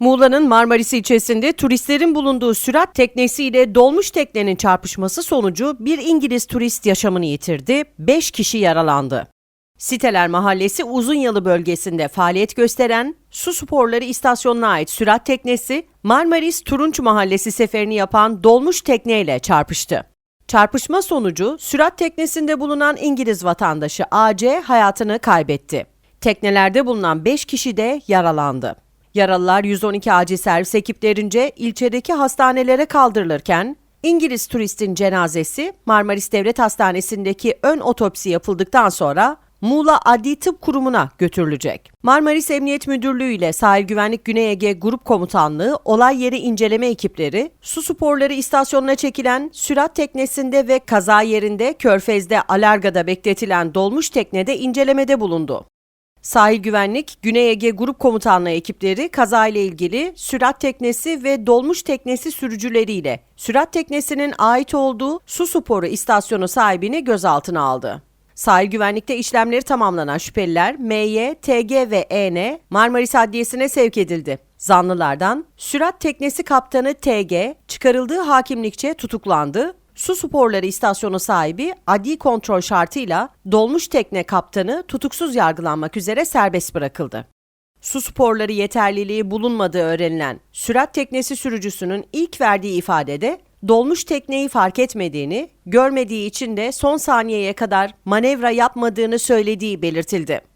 Muğla'nın Marmaris ilçesinde turistlerin bulunduğu sürat teknesiyle dolmuş teknenin çarpışması sonucu bir İngiliz turist yaşamını yitirdi, 5 kişi yaralandı. Siteler Mahallesi Uzunyalı bölgesinde faaliyet gösteren su sporları istasyonuna ait sürat teknesi Marmaris Turunç Mahallesi seferini yapan dolmuş tekneyle çarpıştı. Çarpışma sonucu sürat teknesinde bulunan İngiliz vatandaşı AC hayatını kaybetti. Teknelerde bulunan 5 kişi de yaralandı. Yaralılar 112 acil servis ekiplerince ilçedeki hastanelere kaldırılırken İngiliz turistin cenazesi Marmaris Devlet Hastanesi'ndeki ön otopsi yapıldıktan sonra Muğla Adli Tıp Kurumu'na götürülecek. Marmaris Emniyet Müdürlüğü ile Sahil Güvenlik Güney Ege Grup Komutanlığı olay yeri inceleme ekipleri su sporları istasyonuna çekilen sürat teknesinde ve kaza yerinde Körfez'de Alarga'da bekletilen dolmuş teknede incelemede bulundu. Sahil Güvenlik, Güney Ege Grup Komutanlığı ekipleri kazayla ilgili sürat teknesi ve dolmuş teknesi sürücüleriyle sürat teknesinin ait olduğu su sporu istasyonu sahibini gözaltına aldı. Sahil güvenlikte işlemleri tamamlanan şüpheliler MY, TG ve EN Marmaris Adliyesi'ne sevk edildi. Zanlılardan sürat teknesi kaptanı TG çıkarıldığı hakimlikçe tutuklandı. Su sporları istasyonu sahibi adli kontrol şartıyla dolmuş tekne kaptanı tutuksuz yargılanmak üzere serbest bırakıldı. Su sporları yeterliliği bulunmadığı öğrenilen sürat teknesi sürücüsünün ilk verdiği ifadede dolmuş tekneyi fark etmediğini, görmediği için de son saniyeye kadar manevra yapmadığını söylediği belirtildi.